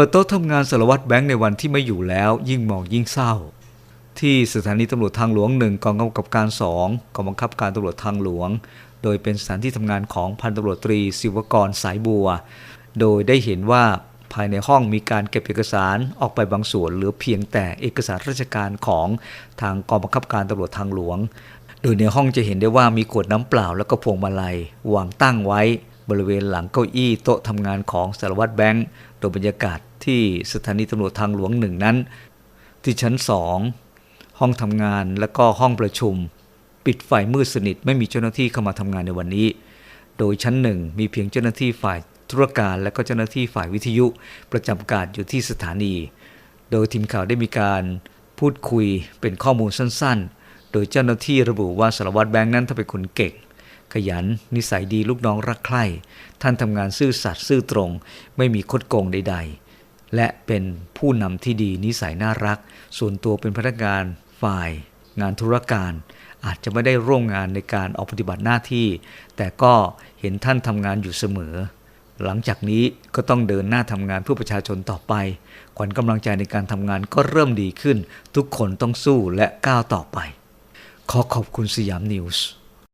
ปิดโต๊ะทำงานสารวัตรแบงค์ในวันที่ไม่อยู่แล้ว ยิ่งมองยิ่งเศร้า ที่สถานีตำรวจทางหลวงหนึ่งกองกำกับการสองกองบังคับการตำรวจทางหลวง โดยเป็นสถานที่ทำงานของพันตำรวจตรีศิวกรสายบัว โดยได้เห็นว่าภายในห้องมีการเก็บเอกสารออกไปบางส่วนเหลือเพียงแต่เอกสารราชการของทางกองบังคับการตำรวจทางหลวง โดยในห้องจะเห็นได้ว่ามีขวดน้ำเปล่าแล้วก็พวงมาลัยวางตั้งไว้ บริเวณหลังเก้าอี้โต๊ะทำงานของสารวัตรแบงค์โดยบรรยากาศที่สถานีตำรวจทางหลวงหนึ่งนั้น ที่ชั้นสองห้องทำงานและก็ห้องประชุม ปิดไฟมืดสนิทไม่มีเจ้าหน้าที่เข้ามาทำงานในวันนี้ โดยชั้นหนึ่งมีเพียงเจ้าหน้าที่ฝ่ายธุรการและก็เจ้าหน้าที่ฝ่ายวิทยุ ประจำการอยู่ที่สถานี โดยทีมข่าวได้มีการพูดคุยเป็นข้อมูลสั้นๆ โดยเจ้าหน้าที่ระบุว่าสารวัตรแบงค์นั้นถ้าเป็นคนเก่ง ขยัน นิสัยดีลูกน้องรักใคร่ ท่านทำงานซื่อสัตย์ซื่อตรง ไม่มีคดโกงใด ๆ และเป็นผู้นำที่ดีนิสัยน่ารัก ส่วนตัวเป็นพนักงานฝ่าย งานธุรการ อาจจะไม่ได้ร่วมงานในการออกปฏิบัติหน้าที่ แต่ก็เห็นท่านทำงานอยู่เสมอ หลังจากนี้ก็ต้องเดินหน้าทำงานเพื่อประชาชนต่อไป ขวัญกำลังใจในการทำงานก็เริ่มดีขึ้น ทุกคนต้องสู้และก้าวต่อไป ขอขอบคุณสยามนิวส์